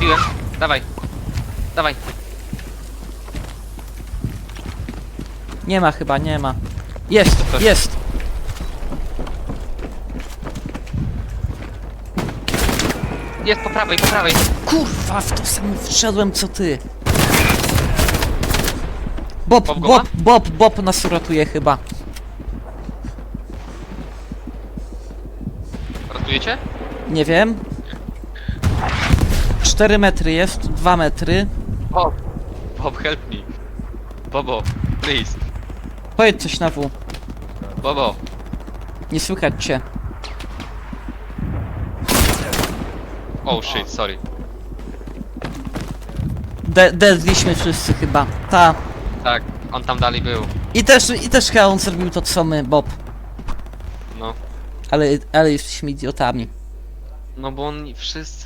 Zabiłem. Dawaj. Dawaj. Nie ma chyba, nie ma. Jest, jest! Jest po prawej, po prawej. Kurwa, w to samo wszedłem co ty. Bob, Bob Bob? Bob, Bob nas uratuje chyba. Ratujecie? Nie wiem. 4 metry jest, 2 metry. Bob. Bob, help me. Bobo, please. Powiedz coś na W. Bobo. Nie słychać cię. Oh shit, sorry. De Dedliśmy wszyscy chyba. Ta. Tak, on tam dalej był. I też, i też chyba on zrobił to co my, Bob. No. Ale, ale jesteśmy idiotami. No bo on wszyscy